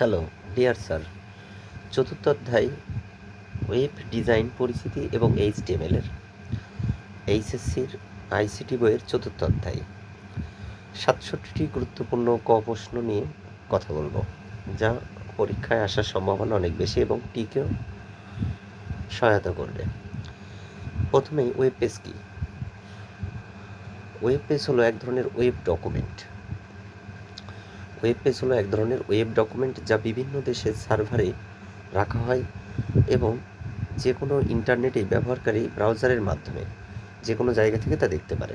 Hello, dear sir. চতুর্থ অধ্যায়, web design পরিস্থিতি এবং এইচটিএমএল এর, এইচএসসির আইসিটি বইয়ের চতুর্থ অধ্যায়। সাতষট্টিটি গুরুত্বপূর্ণ ক প্রশ্ন নিয়ে কথা বলব, যা পরীক্ষায় আসার সম্ভাবনা অনেক বেশি এবং টিকেও সহায়তা করবে। প্রথমেই ওয়েব পেজ কি? ওয়েব পেজ হলো এক ধরনের ওয়েব ডকুমেন্ট। ওয়েব পেজ হলো এক ধরনের ওয়েব ডকুমেন্ট যা বিভিন্ন দেশের সার্ভারে রাখা হয় এবং যে কোনো ইন্টারনেটে ব্যবহারকারী ব্রাউজারের মাধ্যমে যে কোনো জায়গা থেকে তা দেখতে পারে।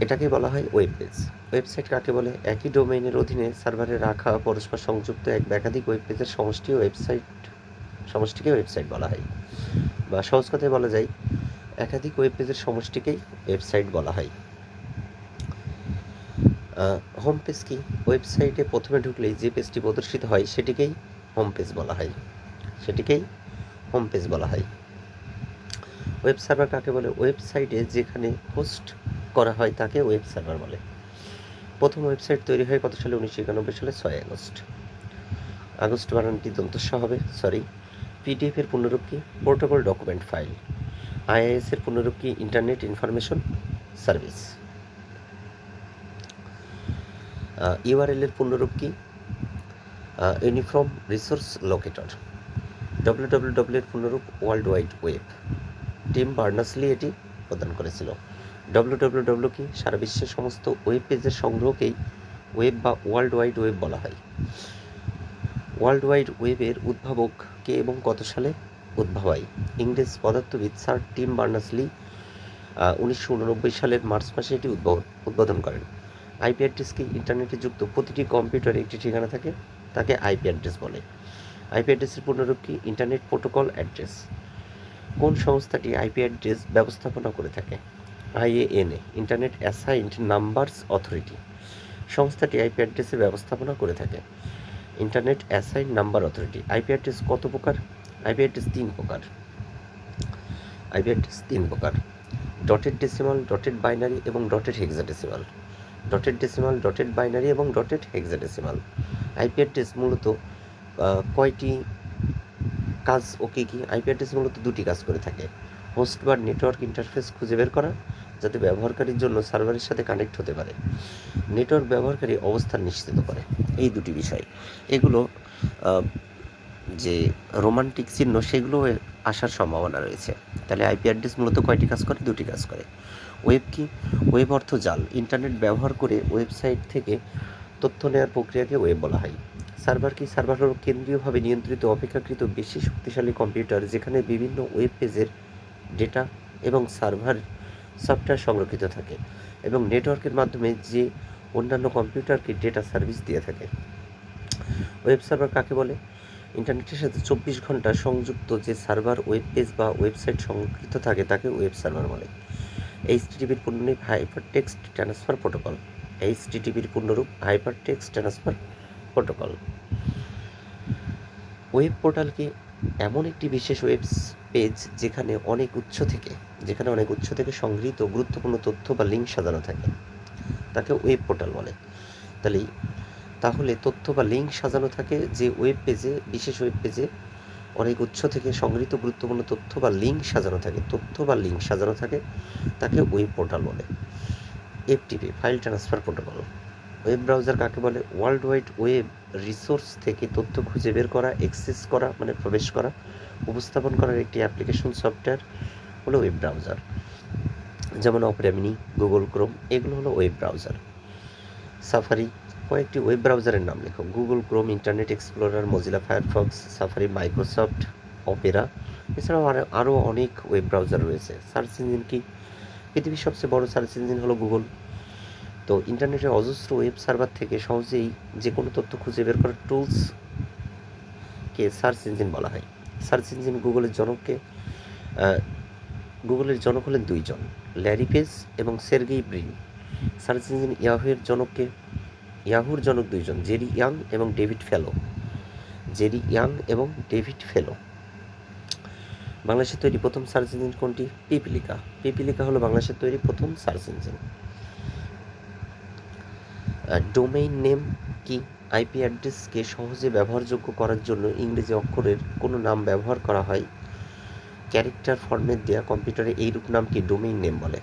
এটাকে বলা হয় ওয়েব পেজ। ওয়েবসাইট কাকে বলে? একই ডোমেইনের অধীনে সার্ভারে রাখা, পরস্পর সংযুক্ত এক একাধিক ওয়েব পেজের সমষ্টি ওয়েবসাইট, সমষ্টিকে ওয়েবসাইট বলা হয় বা সহজ কথায় বলা যায়, একাধিক ওয়েব পেজের সমষ্টিকেই ওয়েবসাইট বলা হয়। হোম পেজ কি? ওয়েবসাইটে প্রথমে ঢুকলেই যে পেজটি প্রদর্শিত হয়, সেটিকেই হোম পেজ বলা হয়। সেটিকেই হোম পেজ বলা হয়। ওয়েব সার্ভার কাকে বলে? ওয়েবসাইটে যেখানে হোস্ট করা হয়, তাকে ওয়েব সার্ভার বলে। প্রথম ওয়েবসাইট তৈরি হয় কত সালে? উনিশশো একানব্বই সালে ছয় আগস্ট। আগস্ট বানানটি দন্তস্ব হবে সরি পিডিএফ এর পূর্ণরূপ কি? পোর্টেবল ডকুমেন্ট ফাইল আইআইএস এর পূর্ণরূপ কি? ইন্টারনেট ইনফরমেশন সার্ভিস ইউআরএল এর পূর্ণরূপ কি? Uniform resource locator W W W এর পূর্ণরূপ world wide web Tim Berners Lee এটি প্রদান করেছিল। ডব্লিউ ডব্লিউ ডব্লিউ কি? সারা বিশ্বের সমস্ত ওয়েব পেজের সংগ্রহকেই ওয়েব বা ওয়ার্ল্ড ওয়াইড ওয়েব বলা হয়। ওয়ার্ল্ড ওয়াইড ওয়েবের উদ্ভাবক কে এবং কত সালে? উদ্ভাব হয় ইংরেজ পদার্থবিদ স্যার টিম বার্নাসলি উনিশশো উননব্বই সালের মার্চ মাসে এটি উদ্বোধন করেন। আইপি অ্যাড্রেসকে ইন্টারনেটে যুক্ত প্রতিটি কম্পিউটারে একটি ঠিকানা থাকে, তাকে আইপি অ্যাড্রেস বলে। আইপি অ্যাড্রেসের পূর্ণরূপ কি? ইন্টারনেট প্রোটোকল অ্যাড্রেস কোন সংস্থাটি আইপি অ্যাড্রেস ব্যবস্থাপনা করে থাকে? IANA internet assigned numbers authority সংস্থাটি আইপি অ্যাড্রেসের ব্যবস্থাপনা করে থাকে। Internet assign number authority IP address কত প্রকার? আইপি অ্যাড্রেস তিন প্রকার। আইপি অ্যাড্রেস তিন প্রকার। ডটেড ডেসিমাল ডটেড বাইনারি এবং dotted hexadecimal dotted decimal, dotted binary এবং ডটেড হেক্সাডেসিমাল। আইপি অ্যাড্রেস মূলত কয়টি কাজ ও কী কী? আইপি অ্যাড্রেস মূলত দুটি কাজ করে থাকে। হোস্ট বা নেটওয়ার্ক ইন্টারফেস খুঁজে বের করা, যাতে ব্যবহারকারীর জন্য সার্ভারের সাথে কানেক্ট হতে পারে। নেটওয়ার্ক ব্যবহারকারী অবস্থান নিশ্চিত করে। এই দুটি বিষয়। এগুলো যে রোমান্টিক চিহ্ন সেগুলো আসার সম্ভাবনা রয়েছে। তাহলে আইপি অ্যাড্রেস মূলত কয়টি কাজ করে? দুটি কাজ করে। ওয়েব কি? ওয়েব অর্থ জাল। ইন্টারনেট ব্যবহার করে ওয়েবসাইট থেকে তথ্য নেওয়ার প্রক্রিয়াকে ওয়েব বলা হয়। সার্ভার কি? সার্ভার হল কেন্দ্রীয়ভাবে নিয়ন্ত্রিত, অপেক্ষাকৃত বেশি শক্তিশালী কম্পিউটার যেখানে বিভিন্ন ওয়েব পেজের ডেটা এবং সার্ভার সফটওয়্যার সংরক্ষিত থাকে এবং নেটওয়ার্কের মাধ্যমে যে অন্যান্য কম্পিউটারকে ডেটা সার্ভিস দিয়ে থাকে। ওয়েব সার্ভার কাকে বলে? ইন্টারনেটের সাথে চব্বিশ ঘণ্টা সংযুক্ত যে সার্ভার ওয়েব পেজ বা ওয়েবসাইট সংরক্ষিত থাকে, তাকে ওয়েব সার্ভার বলে। এইচটিটিপির পূর্ণরূপ হাইপার টেক্সট ট্রান্সফার প্রোটোকল এইচটিটিপির পূর্ণরূপ hyper text transfer protocol web portal কি এমন একটি বিশেষ ওয়েব পেজ যেখানে অনেক উৎস থেকে, যেখানে অনেক উৎস থেকে সংগৃহীত গুরুত্বপূর্ণ তথ্য বা লিঙ্ক সাজানো থাকে, তাকে ওয়েব পোর্টাল বলে। তাহলে তাহলে তথ্য বা লিঙ্ক সাজানো থাকে যে ওয়েব পেজে বিশেষ ওয়েব পেজে অনেক উৎস থেকে সংগৃহীত গুরুত্বপূর্ণ তথ্য বা লিঙ্ক সাজানো থাকে। তথ্য বা লিঙ্ক সাজানো থাকে তাকে ওয়েব পোর্টাল বলে। FTP file transfer protocol web browser কাকে বলে? ওয়ার্ল্ড ওয়াইড ওয়েব রিসোর্স থেকে তথ্য খুঁজে বের করা অ্যাক্সেস করা মানে প্রবেশ করা, উপস্থাপন করার একটি অ্যাপ্লিকেশন সফটওয়্যার হলো ওয়েব ব্রাউজার যেমন অপেরা মিনি গুগল ক্রোম এগুলো হলো ওয়েব ব্রাউজার সাফারি কয়েকটি ওয়েব ব্রাউজারের নাম লেখো। Google, Chrome, Internet Explorer, Mozilla, Firefox, Safari, Microsoft, Opera. এছাড়াও আরও অনেক ওয়েব ব্রাউজার রয়েছে। সার্চ ইঞ্জিন কি? পৃথিবীর সবচেয়ে বড় সার্চ ইঞ্জিন হলো গুগল। তো ইন্টারনেটের অজস্র ওয়েব সার্ভার থেকে সহজেই যে কোনো তথ্য খুঁজে বের করার টুলসকে সার্চ ইঞ্জিন বলা হয়। সার্চ ইঞ্জিন গুগলের জনককে গুগলের জনক হলেন দুইজন, ল্যারি পেজ এবং সের্গেই ব্রিন। সার্চ ইঞ্জিন ইয়াহুয়ের জনককে ইয়াহুর জনক দুইজন, জেরি ইয়াং এবং ডেভিড ফেলো। জেরি ইয়াং এবং ডেভিড ফেলো। বাংলাদেশের তৈরি প্রথম সার্চ ইঞ্জিন কোনটি? পিপিলিকা। পিপিলিকা হলো বাংলাদেশের তৈরি প্রথম সার্চ ইঞ্জিন। ডোমেইন নেম কি? আইপি অ্যাড্রেসকে সহজে ব্যবহারযোগ্য করার জন্য ইংরেজি অক্ষরের কোনো নাম ব্যবহার করা হয়? ক্যারেক্টার ফরম্যাট দেওয়া কম্পিউটারে এইরূপ নামকে ডোমেইন নেম বলে।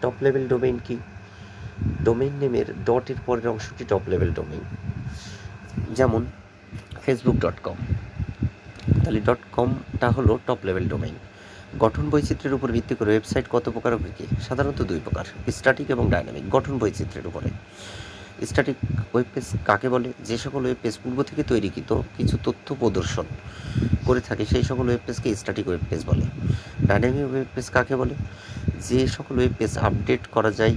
টপ লেভেল ডোমেইন কি? ডোমেইন নেমের ডটের পরের অংশটি টপ লেভেল ডোমেইন যেমন ফেসবুক ডট কম তাহলে ডট কমটা হলো টপ লেভেল ডোমেইন গঠন বৈচিত্র্যের উপর ভিত্তি করে ওয়েবসাইট কত প্রকার কী? সাধারণত দুই প্রকার স্ট্যাটিক এবং ডাইনামিক গঠন বৈচিত্র্যের উপরে। স্ট্যাটিক ওয়েব পেজ কাকে বলে? যে সকল ওয়েব পেজ পূর্ব থেকে তৈরিকৃত কিছু তথ্য প্রদর্শন করে থাকে, সেই সকল ওয়েব পেজকে স্ট্যাটিক ওয়েব পেজ বলে। ডাইনামিক ওয়েব পেজ কাকে বলে? যে সকল ওয়েব পেজ আপডেট করা যায়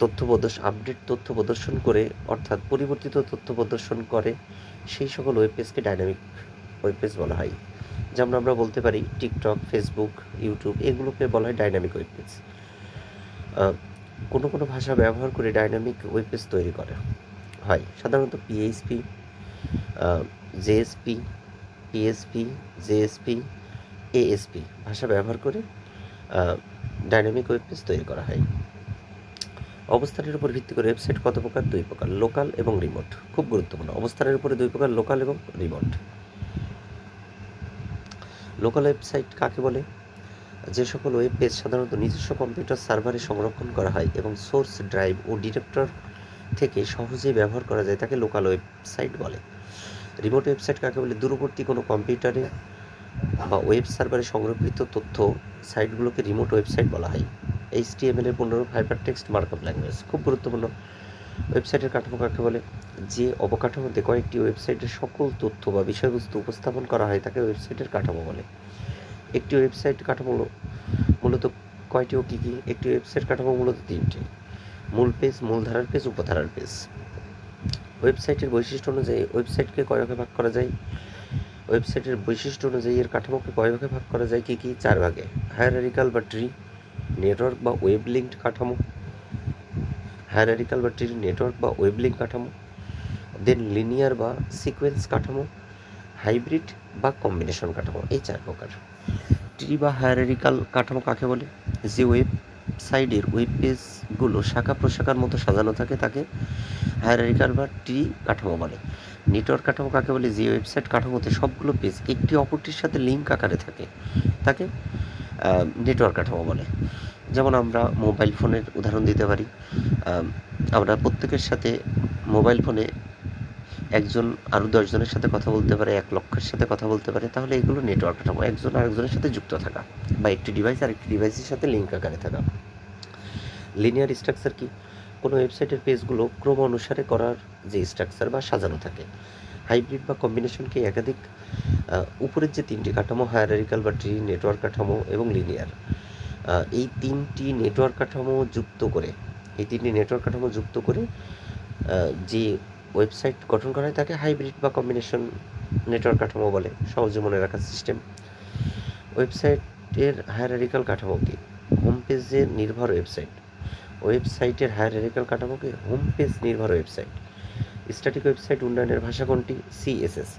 তথ্য প্রদর্শন আপডেট তথ্য প্রদর্শন করে, অর্থাৎ পরিবর্তিত তথ্য প্রদর্শন করে, সেই সকল ওয়েব পেজকে ডাইনামিক ওয়েব পেজ বলা হয়। যেমন আমরা বলতে পারি টিকটক ফেসবুক ইউটিউব এগুলোকে বলা হয় ডাইনামিক ওয়েব পেজ কোনো কোনো ভাষা ব্যবহার করে ডাইনামিক ওয়েব পেজ তৈরি করে হয়। সাধারণত PHP JSP PSP JSP ASP ভাষা ব্যবহার করে ডাইনামিক ওয়েব পেজ তৈরি করা হয়। অবস্থানের উপর ভিত্তি করে ওয়েবসাইট কত প্রকার? দুই প্রকার, লোকাল এবং রিমোট। খুব গুরুত্বপূর্ণ। অবস্থানের উপরে দুই প্রকার, লোকাল এবং রিমোট। লোকাল ওয়েবসাইট কাকে বলে? যে সকল ওয়েব পেজ সাধারণত নিজস্ব কম্পিউটার সার্ভারে সংরক্ষণ করা হয় এবং সোর্স ড্রাইভ ও ডিরেক্টর থেকে সহজেই ব্যবহার করা যায় তাকে লোকাল ওয়েবসাইট বলে। রিমোট ওয়েবসাইট কাকে বলে? দূরবর্তী কোনো কম্পিউটারে বা ওয়েব সার্ভারে সংরক্ষিত তথ্য সাইটগুলোকে রিমোট ওয়েবসাইট বলা হয়। এইচটিএমএল এর পুনরূপ হাইপার টেক্সট মার্কআপ ল্যাঙ্গুয়েজ খুব গুরুত্বপূর্ণ। ওয়েবসাইটের কাঠামো কাকে বলে, যে অবকাঠামোতে কয়েকটি ওয়েবসাইটের সকল তথ্য বা বিষয়বস্তু উপস্থাপন করা হয়, তাকে ওয়েবসাইটের কাঠামো বলে। একটি ওয়েবসাইট কাঠামো মূলত কয়টি ও কী কী? একটি ওয়েবসাইট কাঠামো মূলত তিনটি। মূল পেজ মূলধারার পেজ উপধারার পেজ ওয়েবসাইটের বৈশিষ্ট্য অনুযায়ী ওয়েবসাইটকে কয় ভাগে ভাগ করা যায়? ওয়েবসাইটের বৈশিষ্ট্য অনুযায়ী এর কাঠামোকে কয় ভাগে ভাগ করা যায়? কী কী? চার ভাগে। হায়ারারিক্যাল বা ট্রি নেটওয়ার্ক বা ওয়েব লিঙ্কড কাঠামো হায়ারারিক্যাল বা ট্রি নেটওয়ার্ক বা ওয়েব লিঙ্ক কাঠামো দেন লিনিয়ার বা সিকোয়েন্স কাঠামো হাইব্রিড বা কম্বিনেশন কাঠামো, এই চার প্রকার। ট্রি বা হায়ারারিক্যাল কাঠামো কাকে বলে? যে ওয়েবসাইটের ওয়েব পেজগুলো শাখা প্রশাখার মতো সাজানো থাকে, তাকে হায়ারারিক্যাল বা ট্রি কাঠামো বলে। নেটওয়ার্ক কাঠামো কাকে বলে? যে ওয়েবসাইট কাঠামোতে সবগুলো পেজ একটি অপরটির সাথে লিঙ্ক আকারে থাকে, তাকে নেটওয়ার্ক কাঠামো বলে। যেমন আমরা মোবাইল ফোনের উদাহরণ দিতে পারি। আমরা প্রত্যেকের সাথে মোবাইল ফোনে একজন আরও দশজনের সাথে কথা বলতে পারে, এক লক্ষের সাথে কথা বলতে পারে, তাহলে এগুলো নেটওয়ার্ক কাঠামো একজন আরেকজনের সাথে যুক্ত থাকা বা একটি ডিভাইস আরেকটি ডিভাইসের সাথে লিঙ্ক আকারে থাকা। লিনিয়ার স্ট্রাকচার কি? কোনো ওয়েবসাইটের পেজগুলো ক্রম অনুসারে করার যে স্ট্রাকচার বা সাজানো থাকে হাইব্রিড বা কম্বিনেশনকে একাধিক উপরের যে তিনটি কাঠামো হায়ারারিক্যাল বা ট্রি নেটওয়ার্ক কাঠামো এবং লিনিয়ার এই তিনটি নেটওয়ার্ক কাঠামো যুক্ত করে, এই তিনটি নেটওয়ার্ক কাঠামো যুক্ত করে যে ওয়েবসাইট গঠন করা হয় তাকে হাইব্রিড বা কম্বিনেশন নেটওয়ার্ক কাঠামো বলে, সহজে মনে রাখার সিস্টেম ওয়েবসাইটের হায়ারারিক্যাল কাঠামো কি হোম পেজে নির্ভর ওয়েবসাইট ওয়েবসাইটের হায়ারারিক্যাল কাঠামোকে হোম পেজ নির্ভর ওয়েবসাইট স্ট্যাটিক ওয়েবসাইট উন্নয়নের ভাষা কোনটি? সিএসএস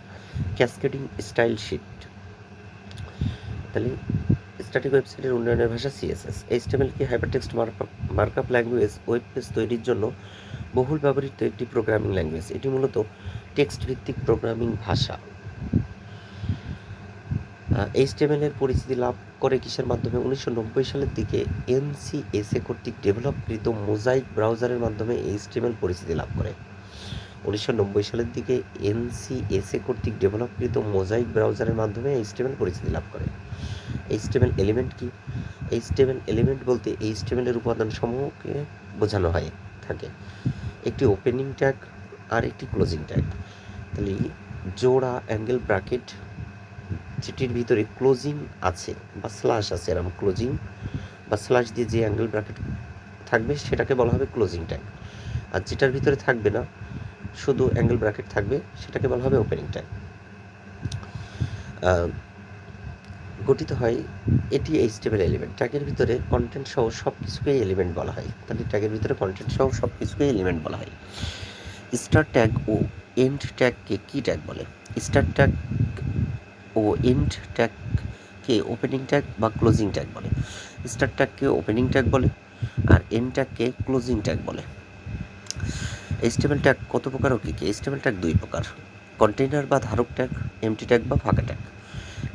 ক্যাসকেডিং স্টাইল শিট তাহলে স্ট্যাটিক ওয়েবসাইটের উন্নয়নের ভাষা সিএসএস এইচটিএমএল কি hypertext markup language web page তৈরির জন্য বহুল ব্যবহৃত একটি প্রোগ্রামিং ল্যাঙ্গুয়েজ এটি মূলত টেক্সট ভিত্তিক প্রোগ্রামিং ভাষা এইচটিএমএল এর পরিচিতি লাভ করে কিসের মাধ্যমে? উনিশশো নব্বই সালের দিকে এনসিএসএ কর্তৃক ডেভেলপকৃত মোজাইক ব্রাউজারের মাধ্যমে এইচটিএমএল পরিচিতি লাভ করে। উনিশশো নব্বই সালের দিকে এনসিএসএ কর্তৃক ডেভেলপকৃত মোজাইক ব্রাউজারের মাধ্যমে এইচটিএমএল পরিচিতি লাভ করে। এইচটিএমএল এলিমেন্ট কি? এইচটিএমএল এলিমেন্ট বলতে এইচটিএমএল এর উপাদান সমূহকে বোঝানো হয়, থাকে। একটি ওপেনিং ট্যাগ আর একটি ক্লোজিং ট্যাগ। তাহলে জোড়া অ্যাঙ্গেল ব্র্যাকেট যেটির ভিতরে ক্লোজিং আছে বা স্ল্যাশ আছে, এরকম ক্লোজিং বা স্ল্যাশ দিয়ে যে অ্যাঙ্গেল ব্র্যাকেট থাকবে সেটাকে বলা হবে ক্লোজিং ট্যাগ। আর যেটার ভিতরে থাকবে না শুধু অ্যাঙ্গেল ব্র্যাকেট থাকবে, সেটাকে বলা হবে ওপেনিং ট্যাগ গঠিত হয় এটি এইচটিএমএল এলিমেন্ট ট্যাগের ভিতরে কন্টেন্ট সহ সব কিছুকেই এলিমেন্ট বলা হয়। তাহলে ট্যাগের ভিতরে কন্টেন্ট সহ সব কিছুকেই এলিমেন্ট বলা হয়। স্টার ট্যাগ ও এন্ড ট্যাগকে কী ট্যাগ বলে? স্টার ট্যাগ ও এন্ড ট্যাগকে ওপেনিং ট্যাগ বা ক্লোজিং ট্যাগ বলে। স্টার ট্যাগকে ওপেনিং ট্যাগ বলে, আর এন্ড ট্যাগকে ক্লোজিং ট্যাগ বলে। এইচটিএমএল ট্যাগ কত প্রকার ও কী কী? এইচটিএমএল ট্যাগ দুই প্রকার। কন্টেইনার বা ধারক ট্যাগ এমটি ট্যাগ বা ফাঁকা ট্যাগ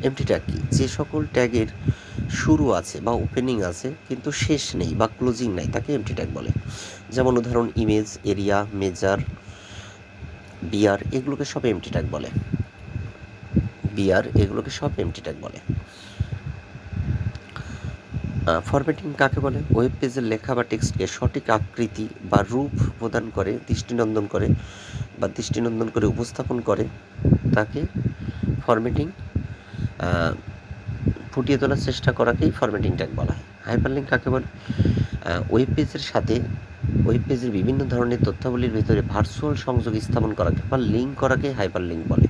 এমটি ট্যাগ কি? যে সকল ট্যাগের শুরু আছে বা ওপেনিং আছে, কিন্তু শেষ নেই বা ক্লোজিং নাই, তাকে এমটি ট্যাগ বলে। যেমন উদাহরণ ইমেজ এরিয়া মেজার বিয়ার এগুলোকে সব এমটি ট্যাগ বলে। বিয়ার এগুলোকে সব এমটি ট্যাগ বলে। ফরম্যাটিং কাকে বলে? ওয়েব পেজের লেখা বা টেক্সটকে সঠিক আকৃতি বা রূপ প্রদান করে, দৃষ্টিনন্দন করে বা দৃষ্টিনন্দন করে উপস্থাপন করে, তাকে ফরম্যাটিং ফুটিয়ে তোলার চেষ্টা করাকেই ফরম্যাটিং ট্যাগ বলা হয়। হাইপারলিঙ্ক কাকে বলে? ওয়েব পেজের সাথে ওয়েব পেজের বিভিন্ন ধরনের তথ্যাবলীর ভিতরে ভার্চুয়াল সংযোগ স্থাপন করাকে বা লিঙ্ক করাকেই হাইপারলিঙ্ক বলে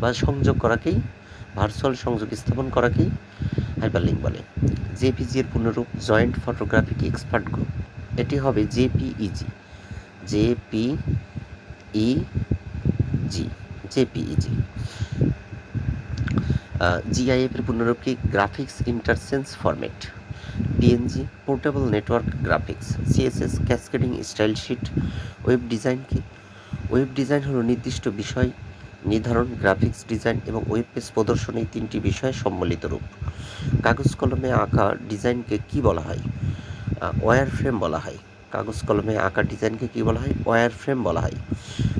বা সংযোগ করাকেই ভার্চুয়াল সংযোগ স্থাপন করাকেই হাইপারলিঙ্ক বলে। জেপিজি এর পুনরূপ জয়েন্ট ফটোগ্রাফিক এক্সপার্ট গ্রুপ এটি হবে জেপিইজি জেপিইজি জেপিইজি জিআইএফ এর পুনরূপ কি? Graphics interchange format PNG portable network graphics CSS cascading style sheet web design কি? ওয়েব ডিজাইন হলো নির্দিষ্ট বিষয় নির্ধারণ গ্রাফিক্স ডিজাইন এবং ওয়েব পেজ প্রদর্শন এই তিনটি বিষয়ে সম্মিলিত রূপ। কাগজ কলমে আঁকা ডিজাইনকে কি বলা হয়? ওয়্যার ফ্রেম বলা হয়। কাগজ কলমে আঁকা ডিজাইনকে কি বলা হয়? ওয়্যার ফ্রেম বলা হয়।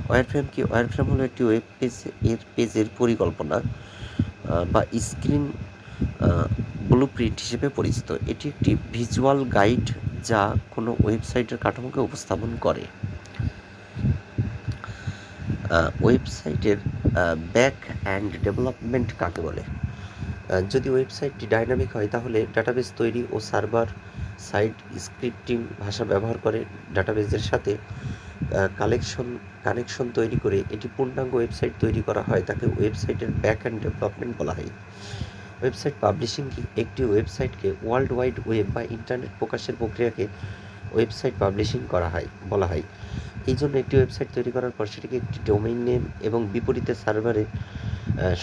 ওয়্যার ফ্রেম কি? ওয়্যার ফ্রেম হলো একটি ওয়েব পেজ এর পেজের পরিকল্পনা বা স্ক্রিন ব্লু প্রিন্ট হিসেবে পরিচিত। এটি একটি ভিজুয়াল গাইড যা কোনো ওয়েবসাইটের কাঠামোকে উপস্থাপন করে। ওয়েবসাইটের ব্যাক অ্যান্ড ডেভেলপমেন্ট কাকে বলে? যদি ওয়েবসাইটটি ডাইনামিক হয়, তাহলে ডাটাবেস তৈরি ও সার্ভার সাইট স্ক্রিপ্টিং ভাষা ব্যবহার করে ডাটাবেসের সাথে কালেকশন কানেকশন তৈরি করে এটি পূর্ণাঙ্গ ওয়েবসাইট তৈরি করা হয়, তাকে ওয়েবসাইটের ব্যাক অ্যান্ড ডেভেলপমেন্ট বলা হয়। ওয়েবসাইট পাবলিশিং কি? একটি ওয়েবসাইটকে ওয়ার্ল্ড ওয়াইড ওয়েব বা ইন্টারনেট প্রকাশের প্রক্রিয়াকে ওয়েবসাইট পাবলিশিং করা হয়, বলা হয়। এই জন্য একটি ওয়েবসাইট তৈরি করার পর সেটিকে একটি ডোমেইন নেম এবং বিপরীতে সার্ভারে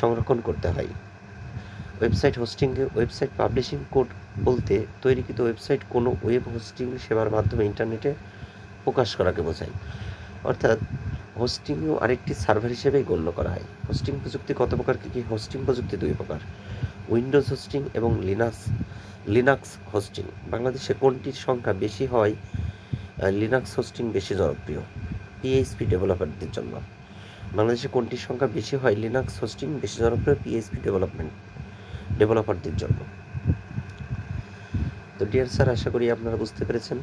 সংরক্ষণ করতে হয়। ওয়েবসাইট হোস্টিংকে ওয়েবসাইট পাবলিশিং কোড বলতে তৈরিকৃত ওয়েবসাইট কোনো ওয়েব হোস্টিং সেবার মাধ্যমে ইন্টারনেটে প্রকাশ করাকে বোঝায়। অর্থাৎ হোস্টিংও আরেকটি সার্ভার হিসেবেই গণ্য করা হয়। হোস্টিং প্রযুক্তি কত প্রকার? কী কী? হোস্টিং প্রযুক্তি দুই প্রকার। উইন্ডোজ হোস্টিং এবং লিনাক্স লিনাক্স হোস্টিং বাংলাদেশে কোনটির সংখ্যা বেশি হয় লিনাক্স হোস্টিং বেশি জনপ্রিয় পিএইচপি ডেভেলপারদের জন্য। বাংলাদেশে কোনটির সংখ্যা বেশি হয় লিনাক্স হোস্টিং বেশি জনপ্রিয় পিএইচপি ডেভেলপমেন্ট ডেভেলপারদের জন্য। তো ডিয়ার স্যার আশা করি আপনারা বুঝতে পেরেছেন।